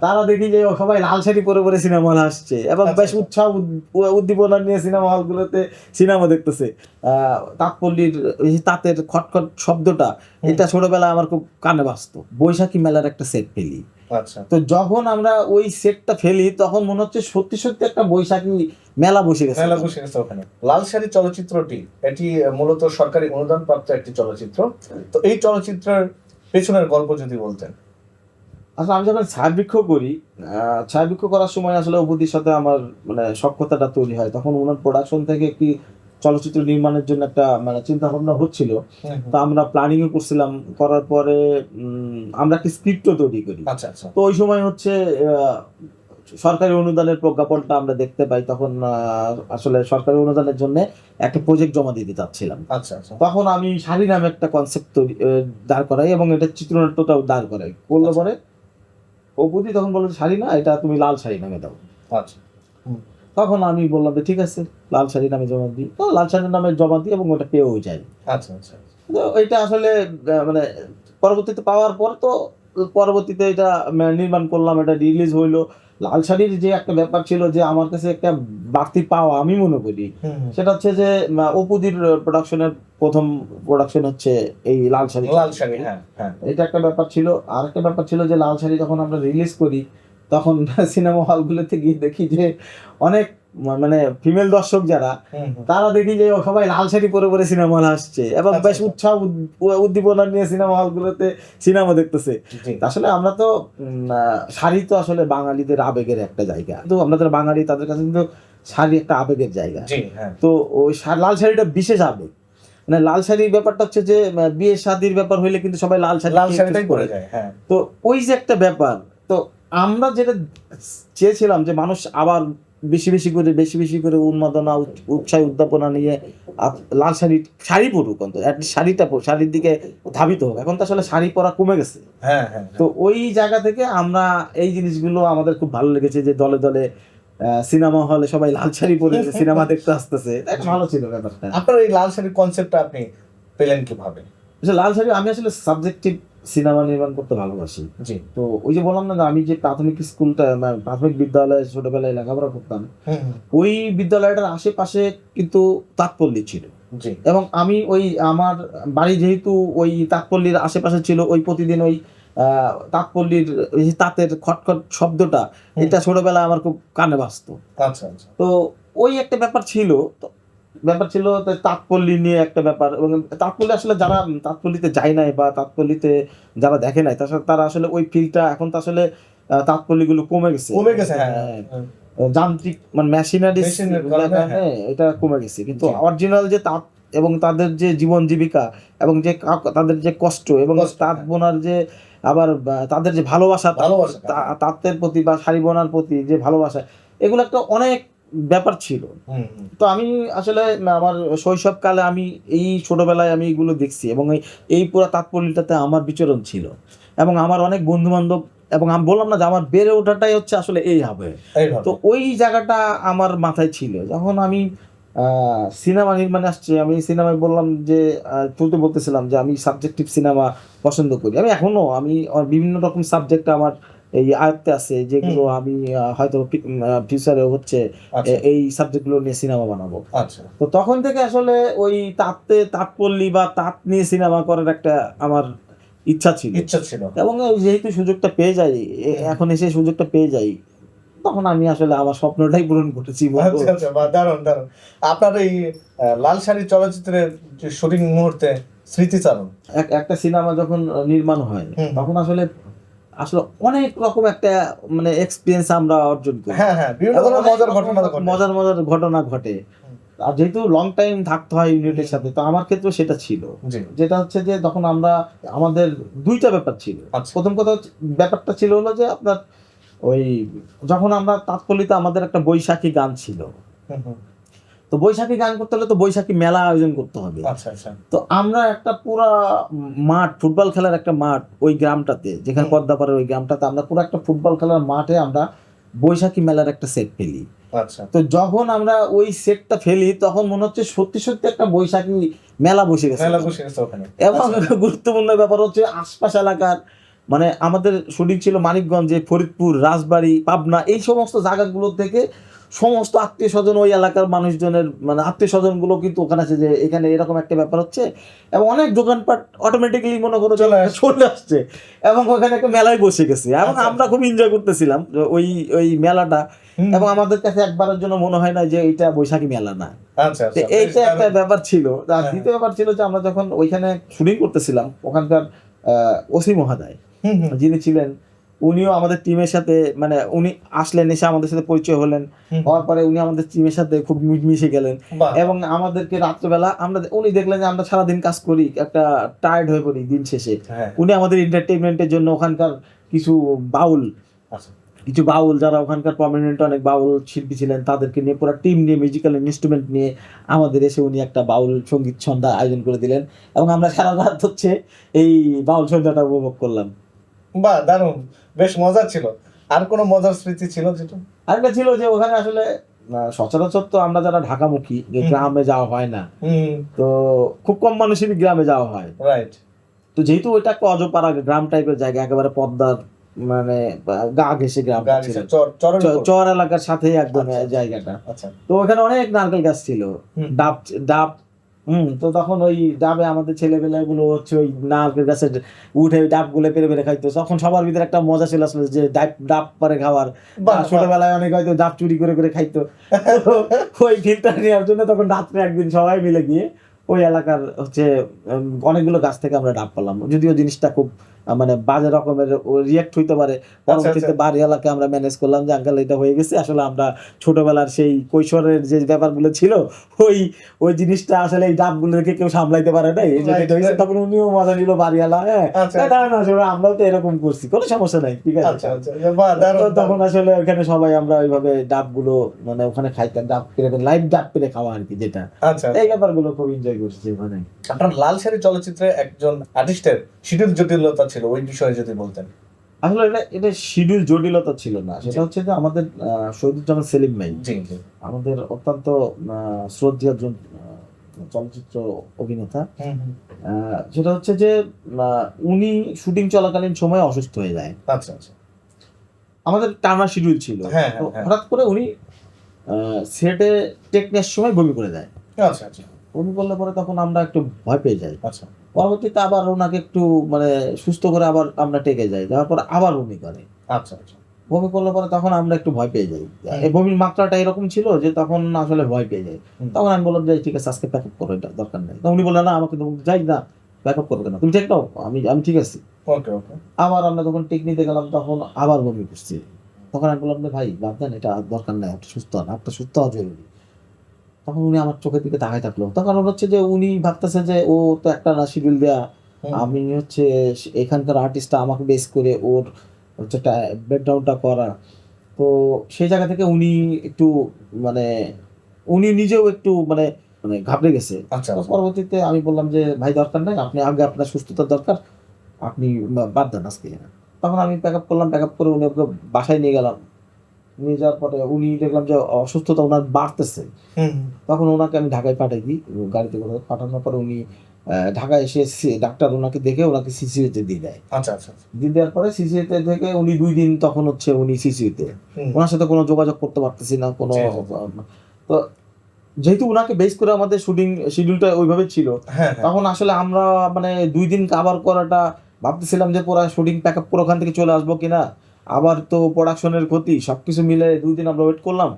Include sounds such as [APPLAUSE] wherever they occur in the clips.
তারা দেখি যে সবাই লাল শাড়ি পরে পরে সিনেমা হল আসছে এবং আচ্ছা, বেশ আচ্ছা। উৎসাহ উদ্দীপনা নিয়ে সিনেমা হলগুলোতে সিনেমা দেখতেছে। আহ, তাঁতপল্লীর তাঁতের খটখট শব্দটা এটা ছোটবেলায় আমার খুব কানে বাজতো। বৈশাখী মেলার একটা সেট ফেলি। আচ্ছা। তো যখন আমরা ওই সেটটা ফেলি তখন মনে হচ্ছে সত্যি সত্যি একটা বৈশাখী মেলা বসে গেছে। মেলা বসে গেছে ওখানে। লাল শাড়ি চলচ্চিত্রটি এটি মূলত সরকারি অনুদান প্রাপ্ত একটি চলচ্চিত্র। তো এই চলচ্চিত্রের পেছনের গল্প যদি বলতেন। আসলে আমি যখন ছায়াবৃক্ষ করি ছায়াবৃক্ষ করার সময় আসলে অবধির সাথে আমার মানে সক্ষতাটা তৈরি হয়। তখন ওনার প্রোডাকশন থেকে একটি চলচ্চিত্র নির্মাণের জন্য একটা মানে চিন্তা ভাবনা হচ্ছিল তো আমরা প্ল্যানিংও করছিলাম। করার পরে আমরা একটা স্ক্রিপ্টও তৈরি করি। আচ্ছা আচ্ছা। তো ওই সময় হচ্ছে সরকারি অনুদানের প্রজ্ঞাপনটা আমরা দেখতে পাই। তখন আসলে সরকারি অনুদানের জন্য একটা প্রজেক্ট জমা দিতে চাচ্ছিলাম। আচ্ছা আচ্ছা। তখন আমি শাড়ি নামে একটা কনসেপ্ট তৈরি দাঁড় করাই এবং এটা চিত্রনাট্যটাও দাঁড় করাই। করলে আচ্ছা। পরে অপুদি তখন বলল শাড়ি না এটা তুমি লাল শাড়ি নামে দাও। আচ্ছা। তখন আমি বললাম যে ঠিক আছে লাল শাড়ি নামে জমা দিই। তো লাল শাড়ির নামে জমা দিই এবং ওটা পেয়েও যাই। আচ্ছা আচ্ছা। এটা আসলে মানে পরবর্তীতে পাওয়ার পর তো পরবর্তীতে এটা নির্মাণ করলাম এটা রিলিজ হইল। লাল শাড়ির যে একটা ব্যাপার ছিল যে আমার কাছে একটা বাড়তি পাওয়া আমি মনে করি। সেটা হচ্ছে যে অপুদির প্রোডাকশনের প্রথম প্রোডাকশন হচ্ছে এই লাল শাড়ি লাল শাড়ি হ্যাঁ হ্যাঁ। এটা একটা ব্যাপার ছিল। আর একটা ব্যাপার ছিল যে লাল শাড়ি যখন আমরা রিলিজ করি তখন [LAUGHS] সিনেমা হলগুলোতে গিয়ে দেখি যে অনেক মানে ফিমেল দর্শক যারা। তারা দেখি যে সবাই লাল শাড়ি পরে পরে সিনেমা হল আসছে। এবং আচ্ছা, বেশ আচ্ছা। উৎসাহ উদ্দীপনা নিয়ে সিনেমা হলগুলোতে সিনেমা দেখতেছে। আসলে আমরা তো শাড়ি তো আসলে বাঙালিদের আবেগের একটা জায়গা। তো আমরা যারা বাঙালি তাদের কাছে কিন্তু শাড়ি একটা আবেগের জায়গা। হ্যাঁ। তো ওই লাল শাড়িটা বিশেষ আবেগ। মানে লাল শাড়ির ব্যাপারটা হচ্ছে যে বিয়ে শাদির ব্যাপার হইলে কিন্তু সবাই লাল শাড়ি লাল শাড়িটাই পরে যায় হ্যাঁ। তো ওই যে একটা ব্যাপার তো আমরা যেটা চেয়েছিলাম যে মানুষ আবার বেশি বেশি করে বেশি বেশি করে উন্মাদনা উৎ- উৎসাহ উদ্যাপনা নিয়ে লাল শাড়ি শাড়ি পরুক অন্তত। শাড়িটা শাড়ির দিকে ধাবিত হোক। এখন তো আসলে শাড়ি পরা কমে গেছে। হ্যাঁ হ্যাঁ তো ওই জায়গা থেকে আমরা এই জিনিসগুলো আমাদের খুব ভালো লেগেছে যে দলে দলে সিনেমা হলে সবাই লাল শাড়ি পরে [LAUGHS] সিনেমা দেখতে আসতেছে। ভালো ছিল ব্যাপারটা। আপনার এই লাল শাড়ির কনসেপ্টটা আপনি পেলেন কীভাবে? আসলে লাল শাড়ি আমি আসলে সাবজেক্টিভ সিনেমা নির্মাণ করতে ভালোবাসি। জি। তো ওই যে বললাম না আমি যে প্রাথমিক স্কুলটা প্রাথমিক বিদ্যালয়ে ছোটবেলায় লেখাপড়া করতাম। ওই বিদ্যালয়টার আশেপাশে কিন্তু তাৎপল্লী ছিল। এবং আমি ওই আমার বাড়ি যেহেতু ওই তাঁতপল্লীর আশেপাশে ছিল ওই প্রতিদিন ওই ওই তাঁতের খটখট শব্দটা এটা ছোটবেলায় আমার খুব কানে বাজতো। আচ্ছা আচ্ছা। তো ওই একটা ব্যাপার ছিল তো ব্যাপার ছিল তো নিয়ে একটা ব্যাপার এবং তাঁতপল্লী আসলে যারা তাঁতপল্লীতে যায় নাই বা তাঁতপল্লীতে যারা দেখে নাই তাছাড়া তারা আসলে ওই ফিল্ডটা এখন তো আসলে আহ, তাঁতপল্লীগুলো কমে গেছে। কমে গেছে হ্যাঁ হ্যাঁ, যান্ত্রিক মানে মেশিনারি হ্যাঁ। এটা কমে গেছে। কিন্তু অরিজিনাল যে তাঁত এবং তাদের যে জীবন জীবিকা এবং যে তাদের যে কষ্ট এবং তাঁত হ্যাঁ। বোনার যে আবার তাদের যে ভালোবাসা ভালোবাসা, তাঁতের প্রতি বা শাড়ি বোনার প্রতি যে ভালোবাসা এগুলো একটা অনেক ব্যাপার ছিল। তো আমি আসলে আমার শৈশবকালে আমি এই ছোটবেলায় আমি এগুলো দেখছি এবং এই পুরো তাৎপর্যটাতে আমার বিচরণ ছিল। এবং আমার অনেক বন্ধু বান্ধব এবং আমি বললাম না যে আমার বেড়ে ওঠাটাই হচ্ছে আসলে এই হবে। তো ওই জায়গাটা আমার মাথায় ছিল। যখন আমি সিনেমা নির্মাণে আসছে আমি সিনেমায় বললাম যে তুলতে বলতেছিলাম যে আমি সাবজেক্টিভ সিনেমা পছন্দ করি। আমি এখনও আমি বিভিন্ন রকম সাবজেক্ট আমার এই আয়ত্তে আছে যেগুলো আমি হয়তো ফিউচারে হচ্ছে আচ্ছা। এই সাবজেক্টগুলো নিয়ে সিনেমা বানাবো। আচ্ছা। তো তখন থেকে আসলে ওই তাঁতে তাঁতপল্লী বা তাঁত নিয়ে সিনেমা করার একটা আমার ইচ্ছা ছিল। ইচ্ছা ছিল। এবং যেহেতু সুযোগটা পেয়ে যাই এখন এসে সুযোগটা পেয়ে যাই তখন আমি আসলে আমার স্বপ্নটাই পূরণ করেছি। আচ্ছা আচ্ছা দারুণ দারুণ। আপনার এই লাল শাড়ি চলচ্চিত্রের যে শুটিং মুহূর্তে স্মৃতিচারণ। এক- একটা সিনেমা যখন নির্মাণ হয় তখন আসলে আসলে অনেক রকম একটা মানে এক্সপিরিয়েন্স আমরা অর্জন করি। হ্যাঁ হ্যাঁ বিভিন্ন মজার ঘটনা মজার মজার ঘটনা ঘটে। আর যেহেতু লং টাইম থাকতে হয় ইউনিটের সাথে তো আমার ক্ষেত্রে সেটা ছিল। যেটা হচ্ছে যে তখন আমরা আমাদের দুইটা ব্যাপার ছিল। আচ্ছা। প্রথম কথা ব্যাপারটা ছিল হলো যে আপনার ওই যখন আমরা তাৎপল্লিতে আমাদের একটা বৈশাখী গান ছিল। তো বৈশাখী গান করতে হলে তো বৈশাখী মেলা আয়োজন করতে হবে। আচ্ছা আচ্ছা। তো আমরা একটা পুরা মাঠ ফুটবল খেলার একটা মাঠ ওই গ্রামটাতে যেখানে। পদ্মাপাড়ার ওই গ্রামটাতে আমরা পুরো একটা ফুটবল খেলার মাঠে আমরা বৈশাখী মেলার একটা সেট ফেলি। আচ্ছা। তো যখন আমরা ওই সেটটা ফেলি তখন মনে হচ্ছে সত্যি সত্যি একটা বৈশাখী মেলা বসে গেছে। এবং। গুরুত্বপূর্ণ ব্যাপার হচ্ছে আশপাশ এলাকার মানে আমাদের শুটিং ছিল মানিকগঞ্জে ফরিদপুর রাজবাড়ী পাবনা এই সমস্ত জায়গাগুলো থেকে সমস্ত আত্মীয় স্বজন ওই এলাকার মানুষজনের মানে আত্মীয় স্বজনগুলো কিন্তু ওখানে আছে যে এখানে এরকম একটা ব্যাপার হচ্ছে এবং অনেক দোকানপাট অটোমেটিক্যালি মনে করো চলে আসছে। চলে আসছে এবং ওখানে একটা মেলায় বসে গেছে। এবং আচ্ছা। আমরা খুব এনজয় করতেছিলাম ওই ওই মেলাটা এবং আমাদের কাছে একবারের জন্য মনে হয় না যে এইটা বৈশাখী মেলা না। আচ্ছা আচ্ছা। এইটা একটা ব্যাপার ছিল। আর হ্যাঁ। দ্বিতীয় ব্যাপার ছিল যে আমরা যখন ওইখানে শুটিং করতেছিলাম ওখানকার ওসি মহাদায় যিনি ছিলেন উনিও আমাদের টিমের সাথে মানে উনি আসলেন এসে আমাদের সাথে পরিচয় হলেন। হওয়ার পরে উনি আমাদের টিমের সাথে খুব মিশে গেলেন। এবং আমাদেরকে রাত্রেবেলা আমরা উনি দেখলেন যে আমরা সারাদিন কাজ করি একটা টায়ার্ড হয়ে পড়ি দিন শেষে। হ্যাঁ। উনি আমাদের এন্টারটেনমেন্টের জন্য ওখানকার কিছু বাউল আচ্ছা। কিছু বাউল যারা ওখানকার প্রমিনেন্ট অনেক বাউল শিল্পী ছিলেন তাদেরকে নিয়ে পুরো টিম নিয়ে মিউজিক্যাল ইনস্ট্রুমেন্ট নিয়ে আমাদের এসে উনি একটা বাউল সংগীত সন্ধ্যা আয়োজন করে দিলেন। এবং আমরা সারা রাত হচ্ছে এই বাউল সন্ধ্যাটা উপভোগ করলাম। বাহ দারুণ বেশ মজার ছিল। আর কোনো মজার স্মৃতি ছিল যেটা? আরেকটা ছিল যে ওখানে আসলে সচরাচর তো আমরা যারা ঢাকামুখী যে গ্রামে যাওয়া হয় না তো খুব কম মানুষেরই গ্রামে যাওয়া হয়। রাইট তো যেহেতু ওইটা একটা অজপাড়া গ্রাম টাইপের জায়গা একেবারে পদ্মার মানে গা ঘেসে গ্রাম চর এলাকার সাথে একদম আচ্ছা। জায়গাটা। আচ্ছা। তো ওখানে অনেক নারকেল গাছ ছিল। ডাব ডাব হুম তো তখন ওই ডাবে আমাদের ছেলেবেলা গুলো হচ্ছে ওই নারকেল গাছে উঠে ওই ডাবগুলো পেরে পেরে খাইতো। তখন সবার ভিতরে একটা মজা ছিল আসলে যে ডাব ডাব পরে খাওয়ার। বা ছোটবেলায় অনেক হয়তো ডাব চুরি করে করে খাইতো। ওই ফিল্ডটা নেওয়ার জন্য তখন রাত্রে একদিন সবাই মিলে গিয়ে ওই এলাকার হচ্ছে অনেকগুলো গাছ থেকে আমরা ডাব পেলাম। যদিও জিনিসটা খুব মানে বাজে রকমের রিয়াক্ট হইতে পারে। পরবর্তীতে বাড়ি এলাকায় আমরা ম্যানেজ করলাম যে আঙ্কাল এটা হয়ে গেছে। আসলে আমরা ছোটবেলার সেই কৈশোরের যে ব্যাপারগুলো ছিল ওই ওই জিনিসটা আসলে এই ডাবগুলোকে কেউ সামলাইতে পারে না এই জন্য Right, এটা হয়েছে right. তখন উনিও মজা নিল বাড়িওয়ালা হ্যাঁ। আচ্ছা। না, আমরাও তো এরকম করছি কোনো সমস্যা নাই ঠিক আছে? আচ্ছা আচ্ছা তখন আসলে ওখানে সবাই আমরা ওইভাবে ডাবগুলো মানে ওখানে খাইতাম ডাব পেরে লাইভ ডাব পেরে খাওয়া আর কি যেটা। আচ্ছা এই ব্যাপারগুলো খুব এনজয় করছি ওখানে। আপনার লাল শাড়ি চলচ্চিত্রে একজন আর্টিস্টের শিডিউল জটিলতা ছিল ওই বিষয়ে যদি বলতেন। আসলে এটা এটা শিডিউল জটিলতা ছিল না। সেটা হচ্ছে যে আমাদের শহীদুজ্জামান সেলিম ভাই আমাদের অত্যন্ত আহ, শ্রদ্ধেয় একজন চলচ্চিত্র অভিনেতা। সেটা হচ্ছে যে উনি শুটিং চলাকালীন সময় অসুস্থ হয়ে যায়। আচ্ছা আচ্ছা। আমাদের টানা শিডিউল ছিল। হ্যাঁ, হ্যাঁ, হ্যাঁ। হঠাৎ করে উনি সেটে টেক নেওয়ার সময় বমি করে দেয়। আচ্ছা আচ্ছা। বমি করলে পরে তখন আমরা একটু ভয় পেয়ে যাই। আচ্ছা। পরবর্তীতে আবার ওনাকে একটু মানে সুস্থ করে আবার আমরা টেকে যাই। যাওয়ার পর আবার বমি করে। আচ্ছা আচ্ছা। বমি করলে পরে তখন আমরা একটু ভয় পেয়ে যাই। এই বমির মাত্রাটা এরকম ছিল যে তখন আসলে ভয় পেয়ে যাই। তখন আমি বললাম যে ঠিক আছে আজকে প্যাক আপ করো এটা দরকার নেই। তখন উনি বললেন না আমাকে যাই না প্যাক আপ করবে না তুমি ঠিক নাও আমি আমি ঠিক আছি। ওকে ওকে। আবার আমরা যখন টেক নিতে গেলাম তখন আবার বমি করছি তখন আমি বললাম যে ভাই বাদ দেন এটা দরকার নাই আপনি সুস্থ হন আপনার সুস্থ হওয়া জরুরি। তখন উনি আমার চোখের দিকে তাকাই থাকল। তখন হচ্ছে যে উনি ভাবতেছে যে ও তো একটা না শিডিউল দেয়া আমি হচ্ছে এখানকার আর্টিস্টটা আমাকে বেস করে ওর হচ্ছে ব্যাকগ্রাউন্ডটা করা। তো সেই জায়গা থেকে উনি একটু মানে উনি নিজেও একটু মানে মানে ঘাবড়ে গেছে। আচ্ছা আচ্ছা। পরবর্তীতে আমি বললাম যে ভাই দরকার নাই। আপনি আগে আপনার সুস্থতার দরকার। আপনি বাদ দেন আজকে। তখন আমি প্যাক আপ করলাম প্যাক আপ করে উনি ওকে বাসায় নিয়ে গেলাম। নিয়ে যাওয়ার পরে উনি দেখলাম যে অসুস্থতা ওনার বাড়তেছে। তখন ওনাকে আমি ঢাকায় পাঠাই দিই গাড়িতে করে পাঠানোর পরে উনি ঢাকায় এসে ডাক্তার ওনাকে দেখে ওনাকে সিসিউতে দিয়ে দেয় আচ্ছা আচ্ছা আচ্ছা। দিয়ে দেওয়ার পরে সিসিউতে থেকে উনি দুই দিন তখন হচ্ছে উনি সিসিউতে। ওনার সাথে কোনো যোগাযোগ করতে পারতেছি না কোনো। তো যেহেতু ওনাকে বেস করে আমাদের শুটিং শিডিউলটা ওইভাবে ছিল হ্যাঁ হ্যাঁ তখন আসলে আমরা মানে দুই দিন কাভার করাটা ভাবতেছিলাম যে পুরো শুটিং প্যাক আপ করে ওখান থেকে চলে আসব কিনা আবার তো প্রোডাকশনের ক্ষতি সবকিছু মিলে দুই দিন আমরা ওয়েট করলাম।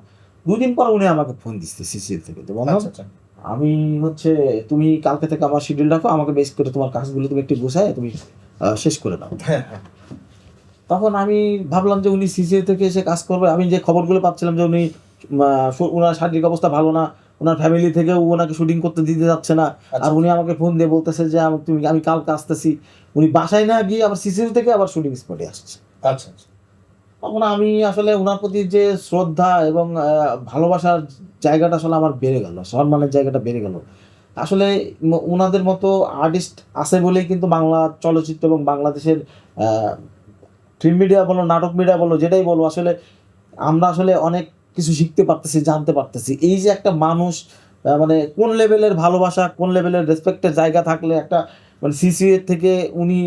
দুই দিন পর উনি আমাকে ফোন দিচ্ছে সিসিএল থেকে। তো আচ্ছা আচ্ছা। আমি হচ্ছে তুমি কালকে থেকে আমার শিডিউল রাখো আমাকে বেস করে তোমার কাজগুলো তুমি একটু গোছায় তুমি শেষ করে দাও হ্যাঁ হ্যাঁ। তখন আমি ভাবলাম যে উনি সিসিএ থেকে এসে কাজ করবে। আমি যে খবরগুলো পাচ্ছিলাম যে উনি ওনার শারীরিক অবস্থা ভালো না ওনার ফ্যামিলি থেকেও ওনাকে শুটিং করতে দিতে যাচ্ছে না আর আচ্ছা। উনি আমাকে ফোন দিয়ে বলতেছে যে আমি তুমি আমি কালকে আসতেছি। উনি বাসায় না গিয়ে আবার সিসিএল থেকে আবার শুটিং স্পটে আসছে। আচ্ছা আচ্ছা। তখন আমি আসলে ওনার প্রতি যে শ্রদ্ধা এবং ভালোবাসার জায়গাটা আসলে আমার বেড়ে গেল, সম্মানের জায়গাটা বেড়ে গেল। আসলে ওনাদের মতো আর্টিস্ট আছে বলেই কিন্তু বাংলা চলচ্চিত্র এবং বাংলাদেশের ফিল্ম মিডিয়া বলো, নাটক মিডিয়া বলো, যেটাই বলো, আসলে আমরা আসলে অনেক কিছু শিখতে পারতেছি, জানতে পারতেছি। এই যে একটা মানুষ মানে কোন লেভেলের ভালোবাসা, কোন লেভেলের রেসপেক্টের জায়গা থাকলে একটা মানে সিসিউ থেকে উনি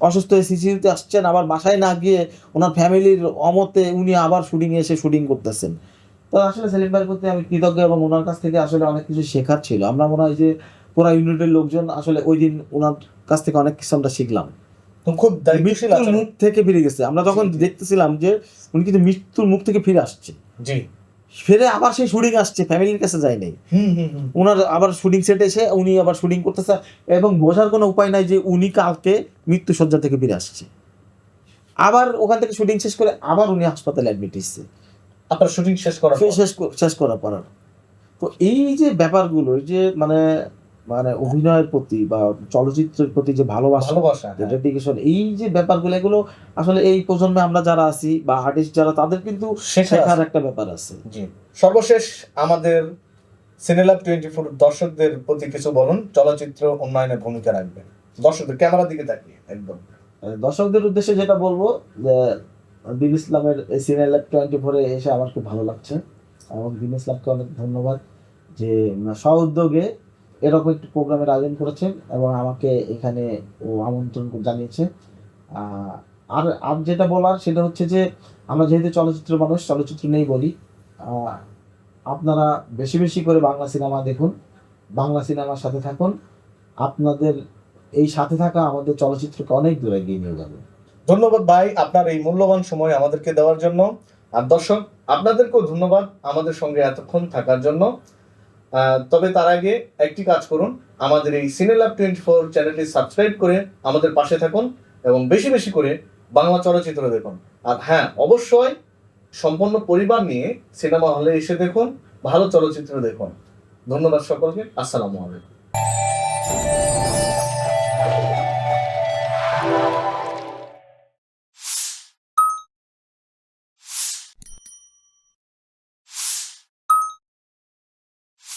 অসুস্থ হয়ে সিসিউতে আসছেন আবার বাসায় না গিয়ে ওনার ফ্যামিলির অমতে উনি আবার শুটিংয়ে এসে শুটিং করতেছেন। তো আসলে সেলিম ভাইয়ের প্রতি আমি কৃতজ্ঞ এবং ওনার কাছ থেকে আসলে অনেক কিছু শেখার ছিল। আমরা মনে হয় যে পুরা ইউনিটের লোকজন আসলে ওই দিন ওনার কাছ থেকে অনেক কিছু আমরা শিখলাম। খুব মৃত্যুর মুখ থেকে ফিরে গেছে। আমরা যখন। দেখতেছিলাম যে উনি কিন্তু মৃত্যুর মুখ থেকে ফিরে আসছে। জি। ফিরে আবার সেই শুটিং আসছে ফ্যামিলির কাছে যায় নাই। হুম হুম হুম। ওনার আবার শুটিং সেট এসে উনি আবার শুটিং করতেছে এবং বোঝার কোনো উপায় নাই যে উনি কালকে মৃত্যু সজ্জা থেকে ফিরে আসছে। আবার ওখান থেকে শুটিং শেষ করে আবার উনি হাসপাতালে অ্যাডমিট হচ্ছে আপনার শুটিং শেষ করার শেষ শেষ করার পর। তো এই যে ব্যাপারগুলো যে মানে মানে অভিনয়ের প্রতি বা চলচ্চিত্রের প্রতি যে ভালোবাসা হ্যাঁ। ডেডিকেশন এই যে ব্যাপারগুলো এগুলো আসলে এই প্রজন্মে আমরা যারা আছি বা আর্টিস্ট যারা তাদের কিন্তু শেখার একটা ব্যাপার আছে। জি। সর্বশেষ আমাদের সিনেলাভ টোয়েন্টি ফোর দর্শকদের প্রতি কিছু বলুন চলচ্চিত্র উন্নয়নে ভূমিকা রাখবেন। দর্শকদের ক্যামেরার দিকে তাকিয়ে একদম। দর্শকদের উদ্দেশ্যে যেটা বলব যে দিন ইসলামের সিরিয়াল টোয়েন্টি ফোরে এসে আমার খুব ভালো লাগছে। এবং দিন ইসলামকে অনেক ধন্যবাদ যে স্ব উদ্যোগে এরকম একটি প্রোগ্রামের আয়োজন করেছেন এবং আমাকে এখানে ও আমন্ত্রণ জানিয়েছে। আর আর যেটা বলার সেটা হচ্ছে যে, আমরা যেহেতু চলচ্চিত্র মানুষ, চলচ্চিত্র নেই বলি আপনারা বেশি বেশি করে বাংলা সিনেমা দেখুন, বাংলা সিনেমার সাথে থাকুন। আপনাদের এই সাথে থাকা আমাদের চলচ্চিত্রকে অনেক দূরে এগিয়ে নিয়ে যাবে। ধন্যবাদ ভাই, আপনার এই মূল্যবান সময় আমাদেরকে দেওয়ার জন্য। আর দর্শক, আপনাদেরকেও ধন্যবাদ আমাদের সঙ্গে এতক্ষণ থাকার জন্য। তবে তার আগে একটি কাজ করুন। আমাদের এই সিনেলাভ টোয়েন্টি ফোর চ্যানেলটি সাবস্ক্রাইব করে আমাদের পাশে থাকুন এবং বেশি বেশি করে বাংলা চলচ্চিত্র দেখুন। আর হ্যাঁ অবশ্যই সম্পন্ন পরিবার নিয়ে সিনেমা হলে এসে দেখুন, ভালো চলচ্চিত্র দেখুন। ধন্যবাদ সকলকে। আসসালামু আলাইকুম।